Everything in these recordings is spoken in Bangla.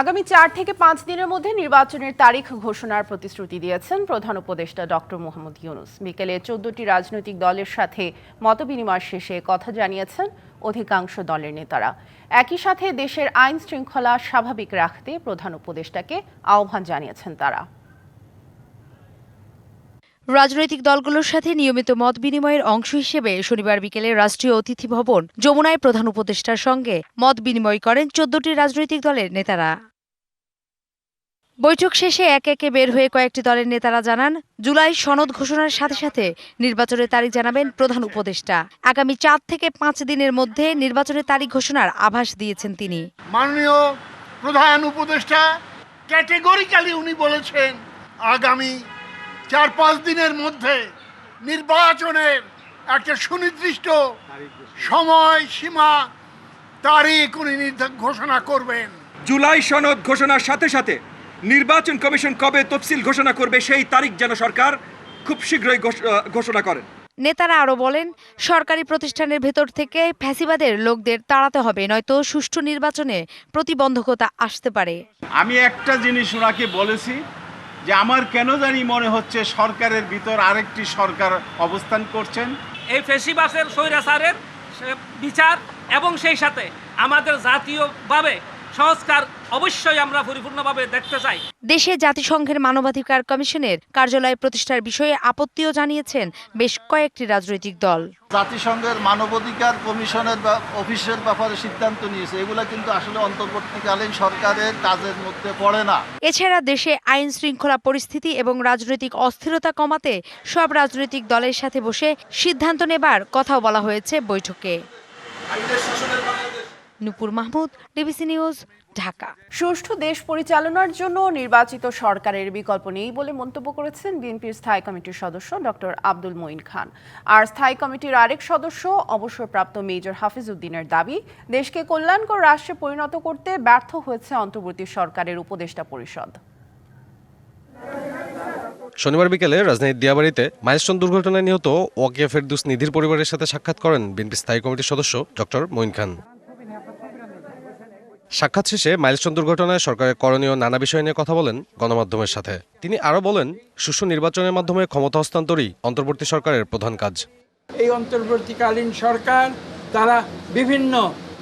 আগামী চার থেকে পাঁচ দিনের মধ্যে নির্বাচনের তারিখ ঘোষণার প্রতিশ্রুতি দিয়েছেন প্রধান উপদেষ্টা ডক্টর মোহাম্মদ ইউনুস। বিকেলে চোদ্দটি রাজনৈতিক দলের সাথে মতবিনিময় শেষে কথা জানিয়েছেন অধিকাংশ দলের নেতারা। একই সাথে দেশের আইন শৃঙ্খলা স্বাভাবিক রাখতে প্রধান উপদেষ্টাকে আহ্বান জানিয়েছেন তারা। রাজনৈতিক দলগুলোর সাথে নিয়মিত মত বিনিময়ের অংশ হিসেবে শনিবার বিকেলে রাষ্ট্রীয় অতিথি ভবন যমুনায় প্রধান উপদেষ্টার সঙ্গে মত বিনিময় করেন চোদ্দটি রাজনৈতিক দলের নেতারা। বৈঠক শেষে এক একে বের হয়ে কয়েকটি দলের নেতারা জানান, জুলাই সনদ ঘোষণার সাথে সাথে নির্বাচনের তারিখ জানাবেন প্রধান উপদেষ্টা। আগামী চার থেকে পাঁচ দিনের মধ্যে নির্বাচনের তারিখ ঘোষণার আভাস দিয়েছেন তিনি। মাননীয় প্রধান উপদেষ্টা ক্যাটেগরিক্যালি উনি বলেছেন, আগামী চার পাঁচ দিনের মধ্যে নির্বাচনের একটা সুনির্দিষ্ট সময় সীমা তারিখ উনি ঘোষণা করবেন। জুলাই সনদ ঘোষণার সাথে সাথে নির্বাচন কমিশন কবে তফসিল ঘোষণা করবে সেই তারিখ যেন সরকার খুব শীঘ্রই ঘোষণা করেন। নেতারা আরও বলেন সরকারি প্রতিষ্ঠানের ভেতর থেকে ফ্যাসিবাদের লোকদের তাড়াতে হবে নয়তো সুষ্ঠু নির্বাচনে প্রতিবন্ধকতা আসতে পারে। আমি একটা জিনিস ওনাকে বলেছি যে আমার কেন জানি মনে হচ্ছে সরকারের ভিতর আরেকটি সরকার অবস্থান করছেন। এই ফেসিবাসের স্বৈরাচারের সে বিচার এবং সেই সাথে আমাদের জাতীয়ভাবে সংস্কার অবশ্যই আমরা পরিপূর্ণভাবে দেখতে চাই। দেশে জাতিসংঘের মানবাধিকার কমিশনের কার্যালয় প্রতিষ্ঠার বিষয়ে আপত্তিও জানিয়েছেন বেশ কয়েকটি রাজনৈতিক দল। জাতিসংঘের মানবাধিকার কমিশনের বা অফিসের ব্যাপারে সিদ্ধান্ত নিয়েছে। এগুলো কিন্তু আসলে অন্তর্বর্তীকালীন সরকারের কাজের মধ্যে পড়ে না। এছাড়া দেশে আইন শৃঙ্খলা পরিস্থিতি এবং রাজনৈতিক অস্থিরতা কমাতে সব রাজনৈতিক দলের সাথে বসে সিদ্ধান্ত নেবার কথাও বলা হয়েছে বৈঠকে। Nupur Mahmud DBC news Dhaka. সুষ্ঠু দেশ পরিচালনার জন্য নির্বাচিত সরকারের বিকল্প নেই বলে মন্তব্য করেছেন বিএনপির স্থায়ী কমিটির সদস্য ডক্টর আব্দুল মঈন খান। আর স্থায়ী কমিটির আরেক সদস্য অবসরপ্রাপ্ত মেজর হাফিজউদ্দিনের দাবি দেশকে কল্যাণকর রাষ্ট্রে পরিণত করতে ব্যর্থ হয়েছে অন্তর্বর্তী সরকারের উপদেষ্টা পরিষদ। শনিবার বিকেলে রাজধানীর দিয়াবাড়িতে মাইলস্টোন দুর্ঘটনায় নিহত ওয়াকিয়া ফেরদুস নিধির পরিবারের সাথে সাক্ষাৎ করেন বিএনপি স্থায়ী কমিটির সদস্য ডক্টর মঈন খান। সাক্ষাৎ শেষে মাইলস্টোন দুর্ঘটনায় সরকারের করণীয় নানা বিষয় নিয়ে কথা বলেন গণমাধ্যমের সাথে। তিনি আরও বলেন, সুষ্ঠু নির্বাচনের মাধ্যমে ক্ষমতা হস্তান্তরই অন্তর্বর্তী সরকারের প্রধান কাজ। এই অন্তর্বর্তীকালীন সরকার, তারা বিভিন্ন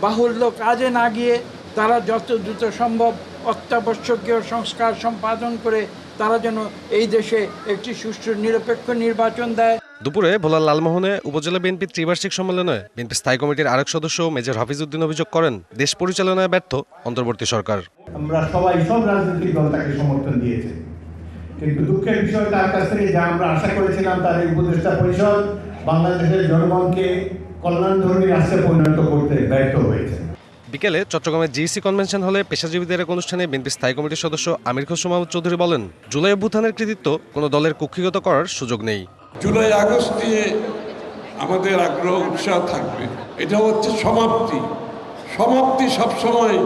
বাহুল্য কাজে না গিয়ে তারা যত দ্রুত সম্ভব অত্যাবশ্যকীয় সংস্কার সম্পাদন করে তারা যেন এই দেশে একটি সুষ্ঠু নিরপেক্ষ নির্বাচন দেয়। দুপুরে ভোলার লালমোহনে উপজেলা বিএনপির ত্রিবার্ষিক সম্মেলনে বিএনপি স্থায়ী কমিটির আরেক সদস্য মেজর হাফিজউদ্দিন অভিযোগ করেন দেশ পরিচালনায় ব্যর্থ অন্তর্বর্তী সরকার। আমরা সবাই সব রাজনৈতিক দল তাকে সমর্থন দিয়েছে। কিন্তু দুঃখের বিষয় তার কাছ থেকে যা আমরা আশা করেছিলাম তার এই উপদেষ্টা পরিষদ বাংলাদেশের জনগণকে কল্যাণধর্মী রাষ্ট্রে পরিণত করতে ব্যর্থ হয়েছে। বিকেলে চট্টগ্রামের জিইসি কনভেনশন হলে পেশাজীবীদের এক অনুষ্ঠানে বিএনপি স্থায়ী কমিটির সদস্য আমির খসরু চৌধুরী বলেন জুলাই অভ্যুত্থানের কৃতিত্ব কোনো দলের কুক্ষিগত করার সুযোগ নেই। জুলাই আগস্ট দিয়ে আমাদের আগ্রহ উৎসাহ থাকবে। এটা হচ্ছে সমাপ্তি। সমাপ্তি সবসময়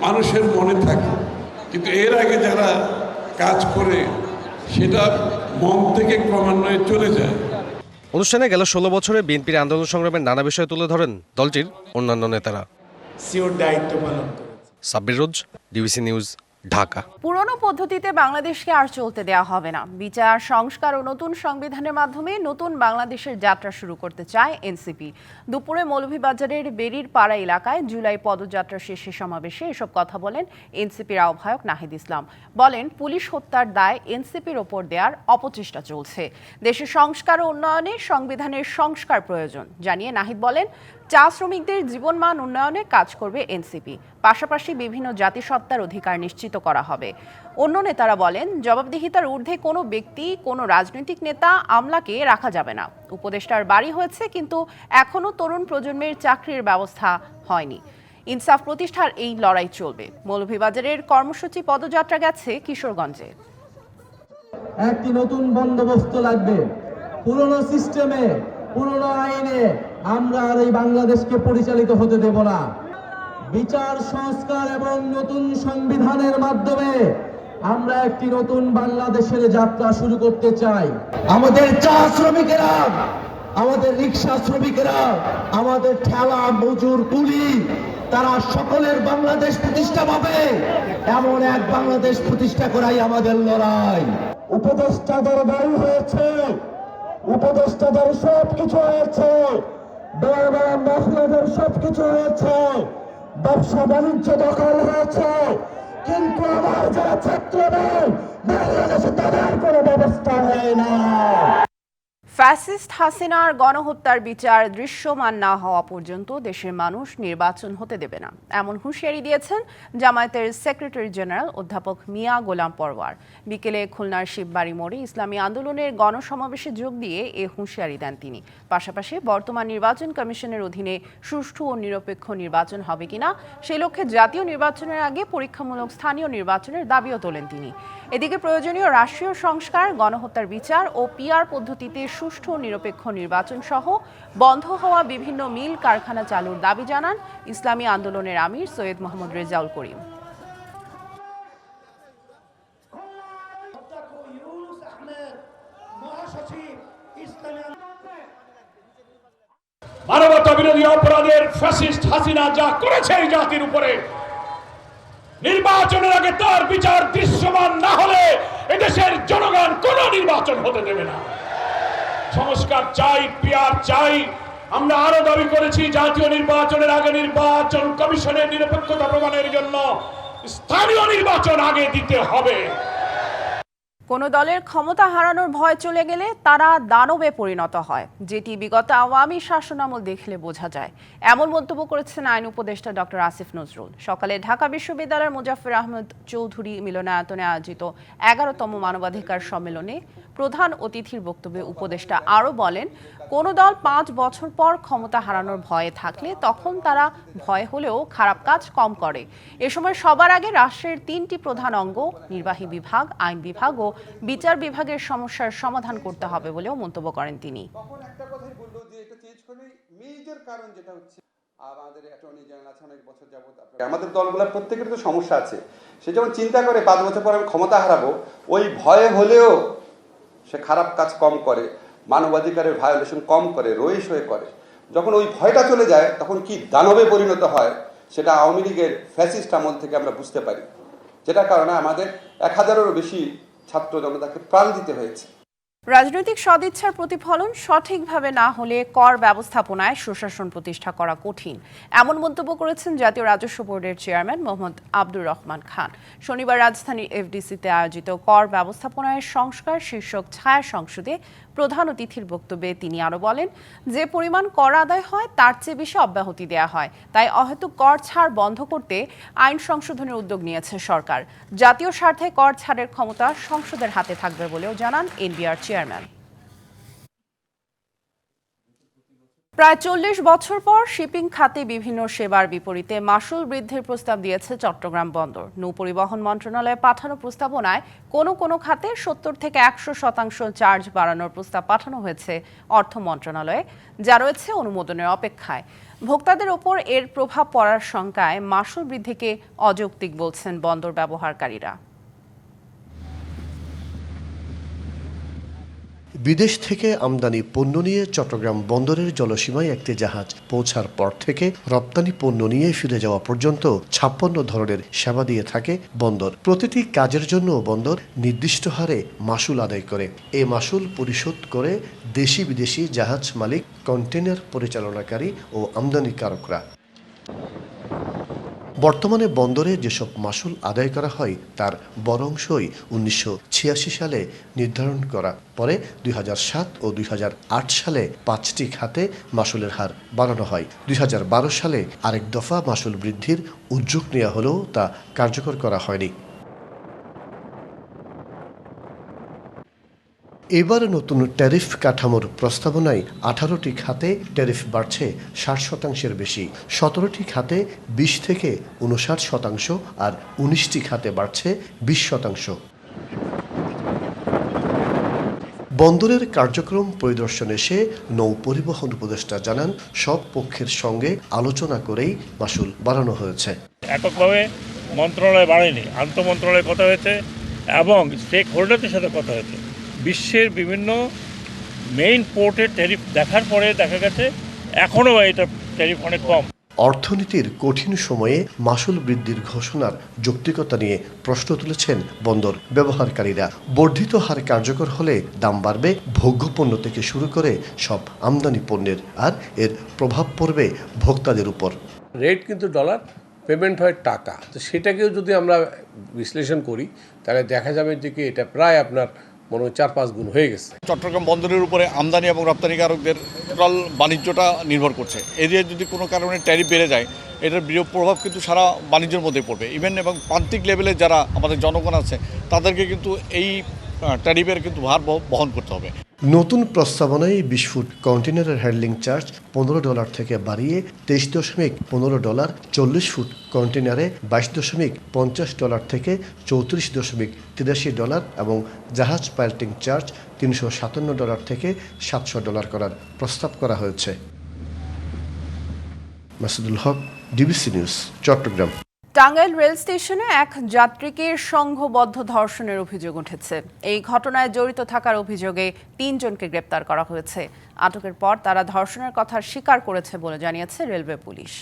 মানুষের মনে থাকে। কিন্তু এর আগে যারা কাজ করে সেটা মন থেকে ক্রমান্বয়ে চলে যায়। অনুষ্ঠানে গেল ষোলো বছরে বিএনপির আন্দোলন সংগ্রামের নানা বিষয় তুলে ধরেন দলটির অন্যান্য নেতারা। সিওর দায়িত্ব পালন করে সাব্বির রোজ ডিবিসি নিউজ ঢাকা। পুরনো পদ্ধতিতে বাংলাদেশকে আর চলতে দেওয়া হবে না। বিচার, সংস্কার ও নতুন সংবিধানের মাধ্যমে নতুন বাংলাদেশের যাত্রা শুরু করতে চায় এনসিপি। দুপুরে মৌলভীবাজারের বেরির পাড়া এলাকায় জুলাই পদযাত্রা শেষে সমাবেশে এসব কথা বলেন এনসিপির আহ্বায়ক নাহিদ ইসলাম। বলেন, পুলিশ হত্যার দায় এনসিপির ওপর দেওয়ার অপচেষ্টা চলছে। দেশের সংস্কার ও উন্নয়নে সংবিধানের সংস্কার প্রয়োজন। জানিয়ে নাহিদ বলেন, চা শ্রমিকদের জীবনমান উন্নয়নে কাজ করবে এনসিপি। পাশাপাশি বিভিন্ন জাতিসত্তার অধিকার নিশ্চিত করা হবে। অন্য নেতারা বলেন, জবাবদিহিতার ঊর্ধ্বে কোনো ব্যক্তি, কোনো রাজনৈতিক নেতা আমলাকে রাখা যাবে না। উপদেষ্টার বাড়ি হয়েছে, কিন্তু এখনও তরুণ প্রজন্মের চাকরির ব্যবস্থা হয়নি। ইনসাফ প্রতিষ্ঠার এই লড়াই চলবে। মৌলভীবাজারের কর্মসূচি পদযাত্রা গেছে কিশোরগঞ্জে। একটি নতুন বন্দোবস্ত লাগবে। পুরনো সিস্টেমে, পুরনো আইনে আমরা আর এই বাংলাদেশকে পরিচালিত হতে দেব না। বিচার, সংস্কার এবং নতুন সংবিধানের মাধ্যমে আমরা একটি নতুন বাংলাদেশের যাত্রা শুরু করতে চাই। আমাদের চা শ্রমিকেরা, আমাদের রিক্সা শ্রমিকেরা, আমাদের ঠেলা, মজুর, কুলি, তারা সকলের বাংলাদেশ প্রতিষ্ঠা পাবে। এমন এক বাংলাদেশ প্রতিষ্ঠা করাই আমাদের লড়াই। উপদেষ্টা দরবারই হয়েছে। উপদেষ্টাদের সব কিছু হয়েছে। বড় বড় মহিলাদের সব কিছু হয়েছে। ব্যবসা বাণিজ্য দখল হয়েছে। কিন্তু আমার যারা ছাত্র নেই, বাংলাদেশে তাদের কোনো ব্যবস্থা হয় না। ফ্যাসিস্ট হাসিনার গণহত্যার বিচার দৃশ্যমান না হওয়া পর্যন্ত দেশের মানুষ নির্বাচন হতে দেবে না। এমন হুঁশিয়ারি দিয়েছেন জামায়াতের সেক্রেটারি জেনারেল অধ্যাপক মিয়া গোলাম পরওয়ার। বিকেলে খুলনার শিববাড়ি মোড়ে ইসলামী আন্দোলনের গণসমাবেশে যোগ দিয়ে এ হুঁশিয়ারি দেন তিনি। পাশাপাশি বর্তমান নির্বাচন কমিশনের অধীনে সুষ্ঠু ও নিরপেক্ষ নির্বাচন হবে কিনা সেই লক্ষ্যে জাতীয় নির্বাচনের আগে পরীক্ষামূলক স্থানীয় নির্বাচনের দাবিও তোলেন তিনি। এদিকে প্রয়োজনীয় রাষ্ট্রীয় সংস্কার, গণহত্যার বিচার ও পিআর পদ্ধতিতে সুষ্ঠু নিরপেক্ষ নির্বাচন সহ বন্ধ হওয়া বিভিন্ন মিল কারখানা চালুর দাবি জানান ইসলামী আন্দোলনের আমির সৈয়দ মোহাম্মদ রেজাউল করিম। মানবতা বিরোধী অপরাধের ফ্যাসিস্ট হাসিনা যা করেছে এই জাতির উপরে নির্বাচনের আগে তার বিচার দৃশ্যমান না হলে এদেশের জনগণ কোন নির্বাচন হতে দেবে না। সংস্কার চাই পিয়ার চাই। আমরা আরও দাবি করেছি জাতীয় নির্বাচনের আগে নির্বাচন কমিশনের নিরপেক্ষতা প্রমাণের জন্য স্থানীয় নির্বাচন আগে দিতে হবে। কোনো দলের ক্ষমতা হারানোর ভয় চলে গেলে তারা দানবে পরিণত হয়। যেটি বিগত আওয়ামী শাসনামল দেখলে বোঝা যায়। এমন মন্তব্য করেছেন আইন উপদেষ্টা ডক্টর আসিফ নজরুল। সকালে ঢাকা বিশ্ববিদ্যালয়ের মুজাফর আহমদ চৌধুরী মিলনায়তনে আয়োজিত এগারোতম মানবাধিকার সম্মেলনে প্রধান অতিথির বক্তব্যে উপদেষ্টা আরও বলেন, কোনো দল পাঁচ বছর পর ক্ষমতা হারানোর ভয়ে থাকলে তখন তারা ভয় হলেও খারাপ কাজ কম করে। এ সময় সবার আগে রাষ্ট্রের তিনটি প্রধান অঙ্গ, নির্বাহী বিভাগ, আইন বিভাগ ও বিচার বিভাগের সমস্যার সমাধান করতে হবে বলেও মন্তব্য করেন তিনি। আমাদের দলগুলোর প্রত্যেকের তো সমস্যা আছে। সে যখন চিন্তা করে পাঁচ বছর পর আমি ক্ষমতা হারাবো, ওই ভয়ে হলেও সে খারাপ কাজ কম করে, মানবাধিকারের ভায়োলেশন কম করে রয়েস হয়ে করে। যখন ওই ভয়টা চলে যায়, তখন কি দানবে পরিণত হয়, সেটা আওয়ামী লীগের ফ্যাসিস্ট আমল থেকে আমরা বুঝতে পারি। যেটা কারণে আমাদের এক হাজারেরও বেশি ছাত্র জনতাকে প্রাণ দিতে হয়েছে। রাজনৈতিক সদিচ্ছার প্রতিফলন সঠিকভাবে না হলে কর ব্যবস্থাপনায় সুশাসন প্রতিষ্ঠা করা কঠিন। এমন মন্তব্য করেছেন জাতীয় রাজস্ব বোর্ডের চেয়ারম্যান মোহাম্মদ আব্দুর রহমান খান। শনিবার রাজধানীর এফডিসিতে আয়োজিত কর ব্যবস্থাপনায় সংস্কার শীর্ষক ছায়া সংসদে প্রধান অতিথির বক্তব্যে তিনি আরও বলেন, যে পরিমাণ কর আদায় হয়, তার চেয়ে বেশি অব্যাহতি দেয়া হয়। তাই অহেতুক কর ছাড় বন্ধ করতে আইন সংশোধনের উদ্যোগ নিয়েছে সরকার। জাতীয় স্বার্থে কর ছাড়ের ক্ষমতা সংসদের হাতে থাকবে বলেও জানান এনবিআর চেয়ারম্যান। প্রায় চল্লিশ বছর পর শিপিং খাতে বিভিন্ন সেবার বিপরীতে মাসুল বৃদ্ধির প্রস্তাব দিয়েছে চট্টগ্রাম বন্দর। নৌ পরিবহন মন্ত্রণালয়ে পাঠানো প্রস্তাবনায় কোনো কোনো খাতে সত্তর থেকে একশো শতাংশ চার্জ বাড়ানোর প্রস্তাব পাঠানো হয়েছে অর্থ মন্ত্রণালয়ে, যা রয়েছে অনুমোদনের অপেক্ষায়। ভোক্তাদের ওপর এর প্রভাব পড়ার শঙ্কায় মাসুল বৃদ্ধিকে অযৌক্তিক বলছেন বন্দর ব্যবহারকারীরা। বিদেশ থেকে আমদানি পণ্য নিয়ে চট্টগ্রাম বন্দরের জলসীমায় একটি জাহাজ পৌঁছার পর থেকে রপ্তানি পণ্য নিয়ে ফিরে যাওয়া পর্যন্ত ছাপ্পান্ন ধরনের সেবা দিয়ে থাকে বন্দর। প্রতিটি কাজের জন্য বন্দর নির্দিষ্ট হারে মাসুল আদায় করে। এ মাসুল পরিশোধ করে দেশি বিদেশি জাহাজ মালিক কন্টেনার পরিচালনাকারী ও আমদানিকারকরা। বর্তমানে বন্দরে যেসব মাসুল আদায় করা হয়, তার বড় অংশই উনিশশো ছিয়াশি সালে নির্ধারণ করা। পরে দুই হাজার সাত ও দুই হাজার আট সালে পাঁচটি খাতে মাসুলের হার বাড়ানো হয়। দুই হাজার বারো সালে আরেক দফা মাসুল বৃদ্ধির উদ্যোগ নেওয়া হলেও তা কার্যকর করা হয়নি। এবার নতুন ট্যারিফ কাঠামোর প্রস্তাবনায় আঠারোটি খাতে ট্যারিফ বাড়ছে ষাট শতাংশের বেশি। সতেরোটি খাতে বিশ থেকে উনষাট শতাংশ আর উনিশটি খাতে বাড়ছে বিশ শতাংশ। বন্দরের কার্যক্রম পরিদর্শনে এসে নৌ পরিবহন উপদেষ্টা জানান, সব পক্ষের সঙ্গে আলোচনা করেই মাসুল বাড়ানো হয়েছে। এককভাবে মন্ত্রণালয় বাড়েনি আন্তঃ মন্ত্রণালয়ে কথা হয়েছে এবং স্টেক হোল্ডারদের সাথে কথা হয়েছে। বিশ্বের বিভিন্ন মেইন পোর্টের ট্যারিফ দেখার পরে দেখা গেছে এখনও এটা ট্যারিফ অনেক কম। অর্থনীতির কঠিন সময়ে মাসুল বৃদ্ধির ঘোষণার যৌক্তিকতা নিয়ে প্রশ্ন তুলেছেন বন্দর ব্যবহারকারীরা। বর্ধিত হার কার্যকর হলে দাম বাড়বে ভোগ্যপণ্য থেকে শুরু করে সব আমদানি পণ্যের আর এর প্রভাব পড়বে ভোক্তাদের উপর। রেট কিন্তু ডলার পেমেন্ট হয় টাকা। তো সেটাকেও যদি আমরা বিশ্লেষণ করি তাহলে দেখা যাবে যে কি এটা প্রায় আপনার মনে হয় চার পাঁচ গুণ হয়ে গেছে। চট্টগ্রাম বন্দরের উপরে আমদানি এবং রপ্তানিকারকদের টোটাল বাণিজ্যটা নির্ভর করছে। এরিয়ায় যদি কোনো কারণে ট্যারিফ বেড়ে যায়, এটার বিরূপ প্রভাব কিন্তু সারা বাণিজ্যের মধ্যে পড়বে। ইভেন এবং প্রান্তিক লেভেলে যারা আমাদের জনগণ আছে, তাদেরকে কিন্তু এই ট্যারিফের কিন্তু ভার বহন করতে হবে। নতুন প্রস্তাবনায় বিশ ফুট কন্টেনারের হ্যান্ডলিং চার্জ পনেরো ডলার থেকে বাড়িয়ে তেইশ দশমিক পনেরো ডলার চল্লিশ ফুট কন্টেনারে বাইশ দশমিক পঞ্চাশ ডলার থেকে চৌত্রিশ দশমিক তিরাশি ডলার এবং জাহাজ পাইল্টিং চার্জ তিনশো সাতান্ন ডলার থেকে সাতশো ডলার করার প্রস্তাব করা হয়েছে। Masudul Haque, DBC news, Chattogram. Tangail rail station এক যাত্রীকে সংঘবদ্ধ ধর্ষণের অভিযোগ উঠেছে। এই ঘটনায় জড়িত থাকার অভিযোগে তিনজনকে গ্রেপ্তার করা হয়েছে। আটকের পর তারা ধর্ষণের কথা স্বীকার করেছে বলে জানিয়েছে রেলওয়ে পুলিশ।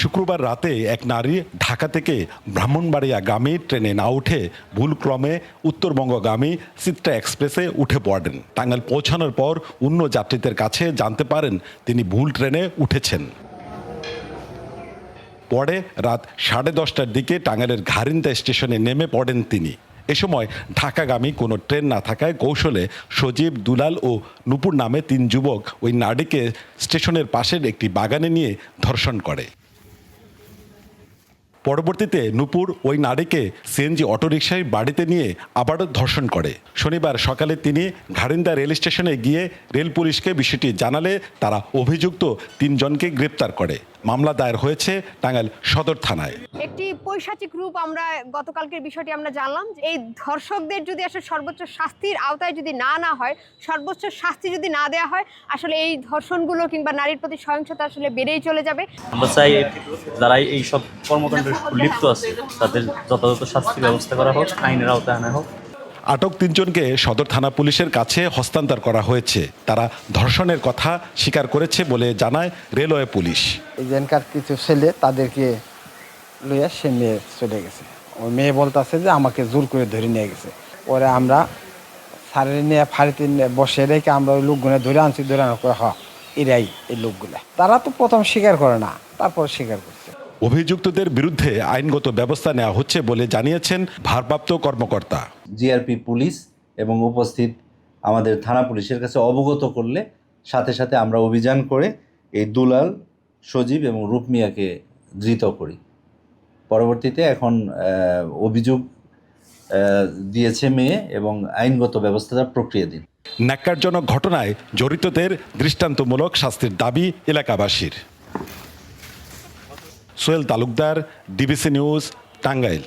শুক্রবার রাতে এক নারী ঢাকা থেকে ব্রাহ্মণবাড়িয়াগামী ট্রেনে না উঠে ভুলক্রমে উত্তরবঙ্গগামী সিত্রা এক্সপ্রেসে উঠে পড়েন। টাঙ্গাইল পৌঁছানোর পর অন্য যাত্রীদের কাছে জানতে পারেন তিনি ভুল ট্রেনে উঠেছেন। পরে রাত সাড়ে দশটার দিকে টাঙ্গাইলের ঘারিন্দা স্টেশনে নেমে পড়েন তিনি। এ সময় ঢাকাগামী কোনো ট্রেন না থাকায় কৌশলে সজীব দুলাল ও নুপুর নামে তিন যুবক ওই নারীকে স্টেশনের পাশের একটি বাগানে নিয়ে ধর্ষণ করে। পরবর্তীতে নূপুর ওই নারীকে সিএনজি অটোরিকশায় বাড়িতে নিয়ে আবারও ধর্ষণ করে। শনিবার সকালে তিনি ঘারিন্দা রেল স্টেশনে গিয়ে রেল পুলিশকে বিষয়টি জানালে তারা অভিযুক্ত তিনজনকে গ্রেপ্তার করে। মামলা দায়ের হয়েছে টাঙ্গাইল সদর থানায়। একটি পৈশাচিক রূপ আমরা গতকালকের বিষয়টি আমরা জানলাম যে এই ধর্ষকদের যদি আসলে সর্বোচ্চ শাস্তির আওতায় যদি না না হয় সর্বোচ্চ শাস্তি যদি না দেওয়া হয় আসলে এই ধর্ষণগুলো কিংবা নারীর প্রতি সহিংসতা আসলে বেড়েই চলে যাবে। আমরা চাই যারা এই সব কর্মকাণ্ডে লিপ্ত আছে তাদের যথাযথ শাস্তি ব্যবস্থা করা হোক আইনের আওতায় আনা হোক। আটক তিনজনকে সদর থানা পুলিশের কাছে হস্তান্তর করা হয়েছে। তারা ধর্ষণের কথা স্বীকার করেছে বলে জানায় রেলওয়ে পুলিশ। এখানকার কিছু ছেলে তাদেরকে লইয়া সে মেয়ে চলে গেছে। ওই মেয়ে বলতেছে যে আমাকে জোর করে ধরে নিয়ে গেছে। পরে আমরা সারের নিয়ে ফাড়িতে নিয়ে বসে রেখে আমরা ওই লোকগুলো ধরে আনছি ধরে আনার করে হ এরাই এই লোকগুলা। তারা তো প্রথম স্বীকার করে না তারপর স্বীকার করছে। অভিযুক্তদের বিরুদ্ধে আইনগত ব্যবস্থা নেওয়া হচ্ছে বলে জানিয়েছেন ভারপ্রাপ্ত কর্মকর্তা। জিআরপি পুলিশ এবং উপস্থিত আমাদের থানা পুলিশের কাছে অবগত করলে সাথে সাথে আমরা অভিযান করে এই দুলাল, সজীব এবং রূপমিয়াকে ধৃত করি। পরবর্তীতে এখন অভিযোগ দিয়েছে মেয়ে এবং আইনগত ব্যবস্থা প্রক্রিয়া দিন। ন্যাক্কারজনক ঘটনায় জড়িতদের দৃষ্টান্তমূলক শাস্তির দাবি এলাকাবাসীর। Sohel Talukdar, DBC news, Tangail.